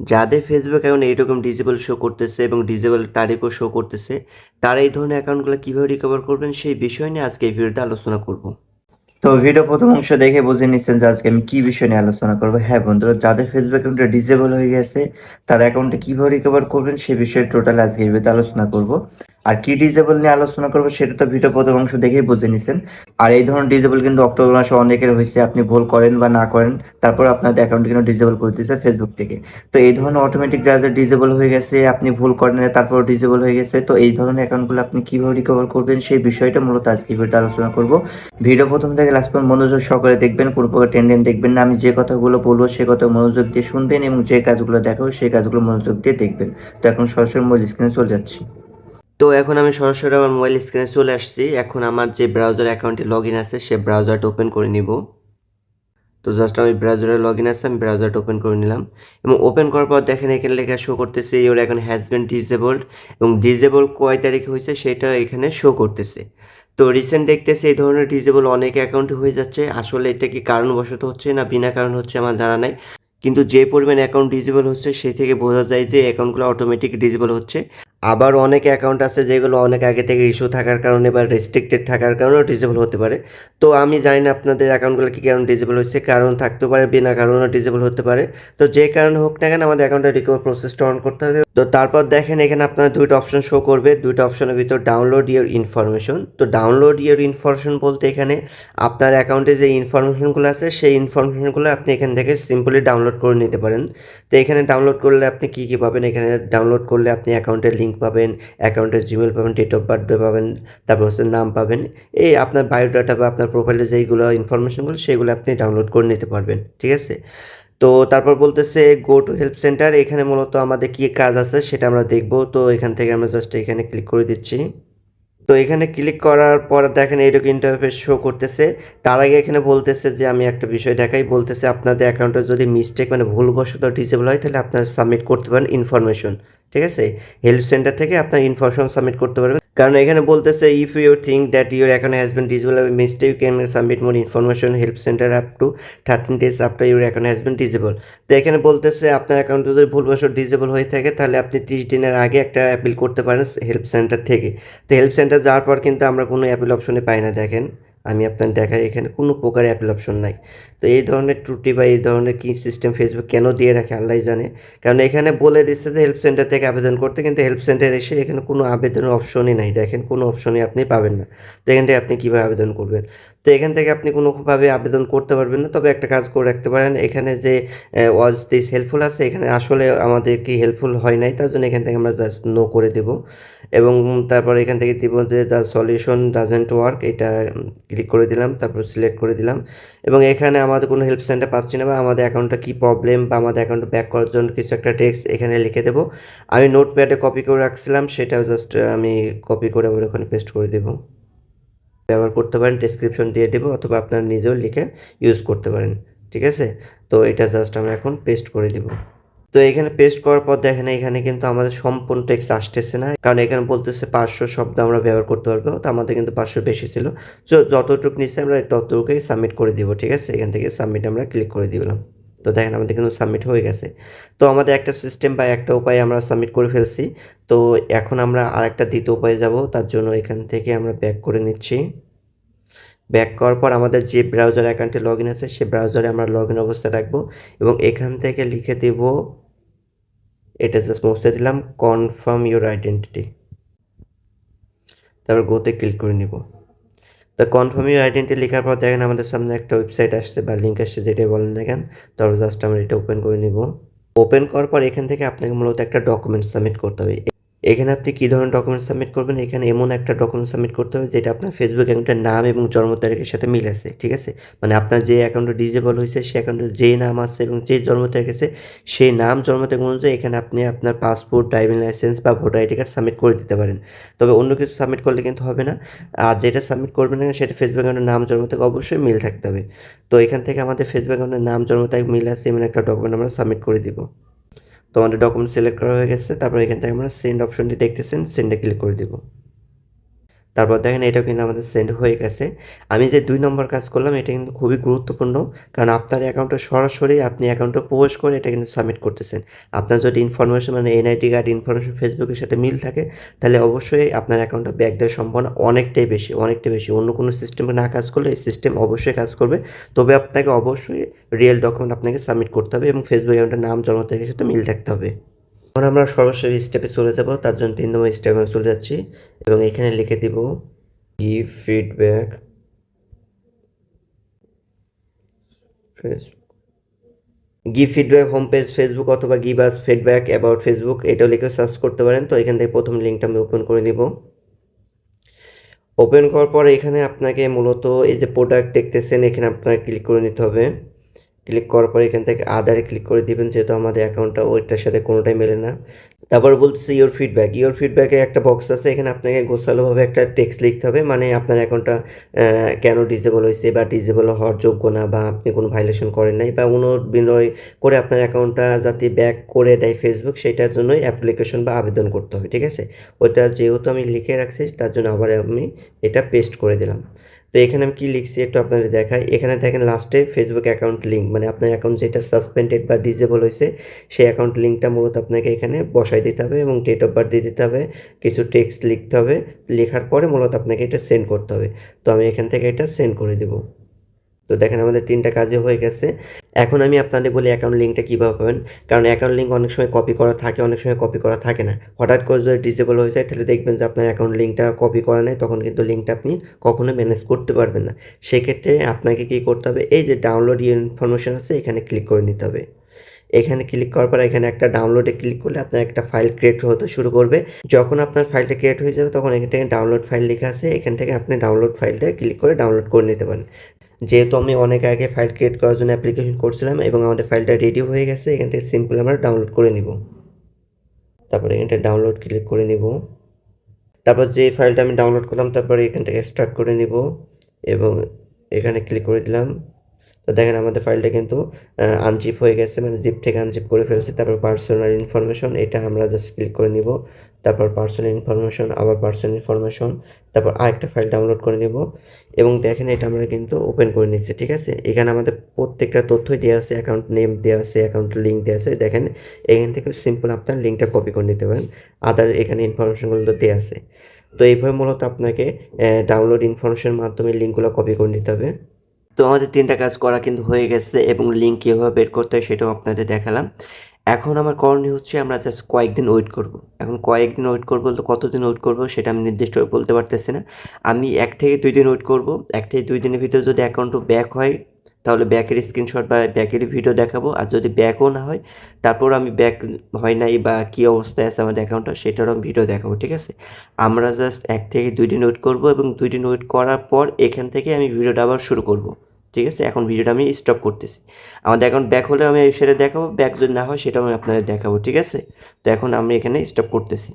যাদের Facebook account এইরকম disable show করতেছে এবং ডিজেবল তারিখও শো করতেছে, তারা এই ধরনের অ্যাকাউন্টগুলো কীভাবে রিকভার করবেন সেই বিষয় নিয়ে আজকে এই ভিডিওটা আলোচনা করব। তো ভিডিও প্রথম অংশ দেখে বুঝে নিচ্ছেন যে আজকে আমি কী বিষয় নিয়ে আলোচনা করব। হ্যাঁ বন্ধুরা, যাদের ফেসবুক অ্যাকাউন্টটা ডিজেবল হয়ে গেছে, তার অ্যাকাউন্টটা কীভাবে রিকভার করবেন সেই বিষয়ে টোটাল আজকে এই ভিডিওতে আলোচনা করব। আর কি ডিজেবল নিয়ে আলোচনা করব সেটা তো ভিডিও প্রথম অংশ দেখেই বুঝে নিছেন। আর এই ধরনের ডিজেবল কিন্তু অক্টোবর মাসে অনেকের হয়েছে, আপনি ভুল করেন বা না করেন, তারপর আপনার অ্যাকাউন্ট কিন্তু ডিজেবল করে দিচ্ছে ফেসবুক থেকে। তো এই ধরনের অটোমেটিক যাদের ডিজেবল হয়ে গেছে, আপনি ভুল করেন তারপর ডিজেবল হয়ে গেছে, তো এই ধরনের অ্যাকাউন্টগুলো আপনি কীভাবে রিকভার করবেন সেই বিষয়টা মূলত আজকে ভিডিওতে আলোচনা করব। ভিডিও প্রথম থেকে লাস্ট পর্যন্ত মনোযোগ সহকারে দেখবেন, কোনো প্রকার টেন্ডেন দেখবেন না, আমি যে কথাগুলো বলব সে কথা মনোযোগ দিয়ে শুনবেন এবং যে কাজগুলো দেখাবো সেই কাজগুলো মনোযোগ দিয়ে দেখবেন। তো এখন সরাসরি মোবাইল স্ক্রিনে চলে যাচ্ছি। তো এখন আমি সরাসরি আমার মোবাইল স্ক্রিনে চলে আসছি। এখন আমার যে ব্রাউজার অ্যাকাউন্টে লগ ইন আছে, সে ব্রাউজারটা ওপেন করে নিব। তো জাস্ট আমি ব্রাউজারে লগ ইন আছে, আমি ব্রাউজারটা ওপেন করে নিলাম। এবং ওপেন করার পর দেখেন এখানে লেখা শো করতেছে ইওর এখন হ্যাজ বিন ডিসেবলড এবং ডিসেবল কয় তারিখে হয়েছে, সেটা এখানে শো করতেছে। তো রিসেন্ট দেখতেছি এই ধরনের ডিসেবল অনেক অ্যাকাউন্টে হয়ে যাচ্ছে। আসলে এটা কি কারণবশত হচ্ছে না বিনা কারণ হচ্ছে আমার জানা নাই। কিন্তু যে পরিমাণ অ্যাকাউন্ট ডিজেবল হচ্ছে সেই থেকে বোঝা যায় যে অ্যাকাউন্টগুলো অটোমেটিক ডিজেবল হচ্ছে। আবার অনেক অ্যাকাউন্ট আছে যেগুলো অনেক আগে থেকে ইস্যু থাকার কারণে বা রেস্ট্রিক্টেড থাকার কারণেও ডিজেবল হতে পারে। তো আমি জানি না আপনাদের অ্যাকাউন্টগুলো কী কারণ ডিজেবল হচ্ছে কারণ থাকতে পারে, বিনা কারণেও ডিজেবল হতে পারে। তো যে কারণে হোক না কেন আমাদের অ্যাকাউন্টের রিকভার প্রসেসটা অন করতে হবে। তো তারপর দেখেন এখানে আপনার দুইটা অপশন শো করবে। দুইটা অপশনের ভিতর ডাউনলোড ইয়োর ইনফরমেশন তো ডাউনলোড ইয়োর ইনফরমেশন বলতে এখানে আপনার অ্যাকাউন্টে যে ইনফরমেশনগুলো আছে, সেই ইনফরমেশনগুলো আপনি এখান থেকে সিম্পলি ডাউনলোড করে নিতে পারেন। তো এখানে ডাউনলোড করলে আপনি কী কী পাবেন? এখানে ডাউনলোড করলে আপনি অ্যাকাউন্টের লিঙ্ক পাবেন অ্যাকাউন্টের জিমেল পাবেন ডেট অফ বার্থডে পাবেন, তারপর হচ্ছে নাম পাবেন। এই আপনার বায়োডাটা বা আপনার প্রোফাইলে যেইগুলো ইনফরমেশনগুলো সেগুলো আপনি ডাউনলোড করে নিতে পারবেন, ঠিক আছে? তো তারপর বলতেছে গো টু হেল্প সেন্টার এখানে মূলত আমাদের কী কাজ আছে সেটা আমরা দেখব। তো এখান থেকে আমরা জাস্ট এখানে ক্লিক করে দিচ্ছি। তো এখানে ক্লিক করার পর দেখেন এইরকম ইন্টারফেস শো করতেছে। তার আগে এখানে বলতেছে যে, আমি একটা বিষয় দেখাই। বলতেছে, আপনাদের অ্যাকাউন্টে যদি মিস্টেক মানে ভুলবশত ডিসেবল হয়, তাহলে আপনারা সাবমিট করতে পারেন ইনফরমেশন ঠিক আছে? হেল্প সেন্টার থেকে আপনার ইনফরমেশন সাবমিট করতে পারবেন। কারণ এখানে বলতেছে if you think that your account has been disable mistake you can submit more information help center up to thirteen days after your account has been disable তো এখানে বলতেছে, আপনার অ্যাকাউন্ট যদি ভুলবশত ডিসেবল হয়ে থাকে, তাহলে আপনি তিরিশ দিনের আগে একটা অ্যাপিল করতে পারেন হেল্প সেন্টার থেকে। তো হেল্প সেন্টার যাওয়ার পর কিন্তু আমরা কোনো অ্যাপিল অপশনে পাই না, দেখেন। আমি আপনার দেখাই, এখানে কোনো প্রকার অ্যাপিল অপশন নাই। তো এই ধরনের ত্রুটি বা এই ধরনের কী সিস্টেম ফেসবুক কেন দিয়ে রাখে, আল্লাহ জানে। কারণ এখানে বলে দিচ্ছে যে হেল্প সেন্টার থেকে আবেদন করতে, কিন্তু হেল্প সেন্টার এসে এখানে কোনো আবেদনের অপশনই নাই। দেখেন, কোনো অপশনই আপনি পাবেন না। তো এখান থেকে আপনি কীভাবে আবেদন করবেন? তো এখান থেকে আপনি কোনোভাবে আবেদন করতে পারবেন না। তবে একটা কাজ করে রাখতে পারেন, এখানে যে ওয়াজ দিস হেল্পফুল আছে, এখানে আসলে আমাদের কি হেল্পফুল হয় নাই, তার জন্য এখান থেকে আমরা জাস্ট নো করে দেব। এবং তারপর এখান থেকে দিব যে দ্য সলিউশন ডাজেন্ট ওয়ার্ক এটা ক্লিক করে দিলাম, তারপর সিলেক্ট করে দিলাম। এবং এখানে আমাদের কোনো হেল্প সেন্টার পাচ্ছি না বা আমাদের অ্যাকাউন্টটা কী প্রবলেম বা আমাদের অ্যাকাউন্টটা ব্যাক করার জন্য কিছু একটা টেক্সট এখানে লিখে দেবো। আমি নোটপ্যাডে কপি করে রাখছিলাম, সেটাও জাস্ট আমি কপি করে আবার ওখানে পেস্ট করে দেবো। ব্যবহার করতে পারেন ডিসক্রিপশন দিয়ে দেবো অথবা আপনারা নিজেও লিখে ইউজ করতে পারেন, ঠিক আছে? তো এটা জাস্ট আমরা এখন পেস্ট করে দেব। তো এখানে পেস্ট করার পর দেখেন এখানে কিন্তু আমাদের সম্পূর্ণ টেক্সট আসতেছে না। কারণ এখানে বলতেছে পাঁচশো শব্দ আমরা ব্যবহার করতে পারব, তো আমাদের কিন্তু পাঁচশো বেশি ছিল। তো যতটুকু নিচ্ছে আমরা ততটুকুই সাবমিট করে দিব, ঠিক আছে? এখান থেকে সাবমিট আমরা ক্লিক করে দিলাম। তো দেখেন আমাদের কিন্তু সাবমিট হয়ে গেছে। তো আমাদের একটা সিস্টেম বা একটা উপায় আমরা সাবমিট করে ফেলছি। তো এখন আমরা আরেকটা দ্বিতীয় উপায়ে যাব, তার জন্য এখান থেকে আমরা ব্যাক করে নিচ্ছি। ব্যাক করার পর আমাদের যে ব্রাউজার অ্যাকাউন্টে লগ ইন আছে, সে ব্রাউজারে আমরা লগ ইন অবস্থায় রাখব এবং এখান থেকে লিখে দেব এটা জাস্ট মুছে দিলাম কনফার্ম ইউর আইডেন্টিটি তারপর গোতে ক্লিক করে নিব। তো কনফার্ম ইউর আইডেন্টি লেখার পর দেখেন আমাদের সামনে একটা ওয়েবসাইট আসছে বা লিঙ্ক আসছে, যেটাই বলেন দেখেন তারপর জাস্ট আমরা এটা ওপেন করে নিব। ওপেন করার পর এখান থেকে আপনাকে মূলত একটা ডকুমেন্ট সাবমিট করতে হবে। এখানে আপনি কী ধরনের ডকুমেন্ট সাবমিট করবেন? এখানে এমন একটা ডকুমেন্ট সাবমিট করতে হবে যেটা আপনার ফেসবুক অ্যাকাউন্টের নাম এবং জন্ম তারিখের সাথে মিল আছে, ঠিক আছে? মানে আপনার যে অ্যাকাউন্টে ডিজেবল হয়েছে সেই অ্যাকাউন্টে যে নাম আছে এবং যে জন্ম তারিখ আছে, সেই নাম, জন্ম তারিখ অনুযায়ী এখানে আপনি আপনার পাসপোর্ট ড্রাইভিং লাইসেন্স বা ভোটার আইডি কার্ড সাবমিট করে দিতে পারেন। তবে অন্য কিছু সাবমিট করলে কিন্তু হবে না। আর যেটা সাবমিট করবেন না সেটা ফেসবুক অ্যাকাউন্টের নাম, জন্ম তারিখ অবশ্যই মিল থাকতে হবে। তো এখান থেকে আমাদের ফেসবুক অ্যাকাউন্টের নাম, জন্ম তারিখ মিল আছে, এমন একটা ডকুমেন্ট আমরা সাবমিট করে দিব। তো আমাদের ডকুমেন্ট সিলেক্ট করা হয়ে গেছে, তারপর এখান থেকে আমরা সেন্ড অপশনটি দেখতেছেন সেন্ডে ক্লিক করে দিব। তারপর দেখেন এটাও কিন্তু আমাদের সেন্ড হয়ে গেছে। আমি যে দুই নম্বর কাজ করলাম, এটা কিন্তু খুবই গুরুত্বপূর্ণ। কারণ আপনার অ্যাকাউন্টে সরাসরি আপনি অ্যাকাউন্টে প্রবেশ করে এটা কিন্তু সাবমিট করতেছেন। আপনার যদি ইনফরমেশন মানে এনআইডি কার্ড ইনফরমেশন ফেসবুকের সাথে মিল থাকে, তাহলে অবশ্যই আপনার অ্যাকাউন্টটা ব্যাক দেওয়ার সম্ভাবনা অনেকটাই বেশি অনেকটাই বেশি। অন্য কোনো সিস্টেমে না কাজ করলে এই সিস্টেম অবশ্যই কাজ করবে। তবে আপনাকে অবশ্যই রিয়েল ডকুমেন্ট আপনাকে সাবমিট করতে হবে এবং ফেসবুক অ্যাকাউন্টের নাম, জন্ম তারিখের সাথে মিল থাকতে হবে। এখন আমরা সরাসরি স্টেপে চলে যাব, তার জন্য তিন নম্বর স্টেপে আমি চলে যাচ্ছি এবং এখানে লিখে দিব give feedback give feedback home page Facebook অথবা give us feedback about Facebook এটাও লিখে সার্চ করতে পারেন। তো এখান থেকে প্রথম লিঙ্কটা আমি ওপেন করে দিব ওপেন করার পর এখানে আপনাকে মূলত এই যে প্রোডাক্ট দেখতেছেন, এখানে আপনাকে ক্লিক করে নিতে হবে। ক্লিক করার পরে এখান থেকে আদারে ক্লিক করে দিবেন, যেহেতু আমাদের অ্যাকাউন্টটা ওইটার সাথে কোনোটাই মেলে না। তারপর বলছে ইওর ফিডব্যাক ইওর ফিডব্যাকে একটা বক্স আছে, এখানে আপনাকে গোছালোভাবে একটা টেক্সট লিখতে হবে মানে আপনার অ্যাকাউন্টটা কেন ডিজেবল হয়েছে বা ডিজেবল হওয়ার যোগ্য না বা আপনি কোনো ভাইলেশন করেন নাই বা অনুবিনয় করে আপনার অ্যাকাউন্টটা যাতে ব্যাক করে দেয় ফেসবুক সেটার জন্যই অ্যাপ্লিকেশন বা আবেদন করতে হবে ঠিক আছে? ওইটা যেহেতু আমি লিখে রাখছি, তার জন্য আবার আমি এটা পেস্ট করে দিলাম। তো এখানে আমি কী লিখছি একটু আপনাদের দেখাই। এখানে দেখেন লাস্টে ফেসবুক অ্যাকাউন্ট লিঙ্ক মানে আপনার অ্যাকাউন্ট যেটা সাসপেন্ডেড বা ডিজেবল হয়েছে, সেই অ্যাকাউন্ট লিঙ্কটা মূলত আপনাকে এখানে বসাই দিতে হবে এবং ডেট অফ বার্থ দিয়ে দিতে হবে, কিছু টেক্সট লিখতে হবে, লেখার পরে মূলত আপনাকে এটা সেন্ড করতে হবে। তো আমি এখান থেকে এটা সেন্ড করে দেবো। তো দেখেন আমাদের তিনটা কাজে হয়ে গেছে। এখন আমি আপনাদের বলি অ্যাকাউন্ট লিঙ্কটা কীভাবে পাবেন। কারণ অ্যাকাউন্ট লিঙ্ক অনেক সময় কপি করা থাকে, অনেক সময় কপি করা থাকে না। হঠাৎ করে যদি ডিসেবল হয়ে যায়, তাহলে দেখবেন যে আপনার অ্যাকাউন্ট লিঙ্কটা কপি করা নেই, তখন কিন্তু লিঙ্কটা আপনি কখনো ম্যানেজ করতে পারবেন না। সেক্ষেত্রে আপনাকে কী করতে হবে? এই যে ডাউনলোড ইনফরমেশন আছে, এখানে ক্লিক করে নিতে হবে। এখানে ক্লিক করার পর এখানে একটা ডাউনলোডে ক্লিক করলে আপনার একটা ফাইল ক্রিয়েট হতে শুরু করবে। যখন আপনার ফাইলটা ক্রিয়েট হয়ে যাবে, তখন এখান থেকে ডাউনলোড ফাইল লেখা আছে। এখান থেকে আপনি ডাউনলোড ফাইলটা ক্লিক করে ডাউনলোড করে নিতে পারেন। যেহেতু আমি অনেক আগে ফাইল ক্রিয়েট করার জন্য অ্যাপ্লিকেশন করছিলাম এবং আমাদের ফাইলটা রেডি হয়ে গেছে, এখান থেকে সিম্পল আমরা ডাউনলোড করে নিব। তারপরে এখানটা ডাউনলোড ক্লিক করে নিব। তারপর যে ফাইলটা আমি ডাউনলোড করলাম, তারপরে এখান থেকে স্টার্ট করে নিব এবং এখানে ক্লিক করে দিলাম। তো দেখেন আমাদের ফাইলটা কিন্তু আনজিপ হয়ে গেছে মানে জিপ থেকে আনজিপ করে ফেলছি। তারপর পার্সোনাল ইনফরমেশন এটা আমরা জাস্ট ক্লিক করে নিব। তারপর পার্সোনাল ইনফরমেশন আবার পার্সোনাল ইনফরমেশন তারপর আরেকটা ফাইল ডাউনলোড করে নিব। এবং দেখেন এটা আমরা কিন্তু ওপেন করে নিচ্ছি, ঠিক আছে? এখানে আমাদের প্রত্যেকটা তথ্যই দেওয়া আছে অ্যাকাউন্ট নেম দেওয়া আছে অ্যাকাউন্ট লিঙ্ক দেওয়া আছে। দেখেন, এখান থেকে সিম্পল আপনার লিঙ্কটা কপি করে নিতে পারেন। আদার এখানে ইনফরমেশনগুলো দেওয়া আছে। তো এইভাবে মূলত আপনাকে ডাউনলোড ইনফরমেশনের মাধ্যমে লিঙ্কগুলো কপি করে নিতে হবে। তো আমাদের তিনটা কাজ করা কিন্তু হয়ে গেছে এবং লিঙ্ক কীভাবে বের করতে হয় সেটাও আপনাদের দেখালাম। এখন আমার করণীয় হচ্ছে আমরা জাস্ট কয়েকদিন ওয়েট করব। এখন কয়েকদিন ওয়েট করব তো কতদিন ওয়েট করব সেটা আমি নির্দিষ্ট বলতে পারতেছি না। আমি এক থেকে দুই দিন ওয়েট করব। এক থেকে দুই দিনের ভিতরে যদি অ্যাকাউন্টও ব্যাক হয়, তাহলে ব্যাকের স্ক্রিনশট বা ব্যাকের ভিডিও দেখাবো। আর যদি ব্যাকও না হয়, তারপর আমি ব্যাক হয় নাই বা কী অবস্থায় আছে আমাদের অ্যাকাউন্টটা সেটারও আমি ভিডিও দেখাবো, ঠিক আছে? আমরা জাস্ট এক থেকে দুই দিন ওয়েট করব এবং দুই দিন ওয়েট করার পর এখান থেকে আমি ভিডিওটা আবার শুরু করব। ঠিক আছে? এখন ভিডিওটা আমি স্টপ করতেছি। আমাদের এখন ব্যাক হলে আমি সেটা দেখাবো ব্যাক যদি না হয় সেটাও আমি আপনাদের দেখাবো, ঠিক আছে? তো এখন আমি এখানে স্টপ করতেছি।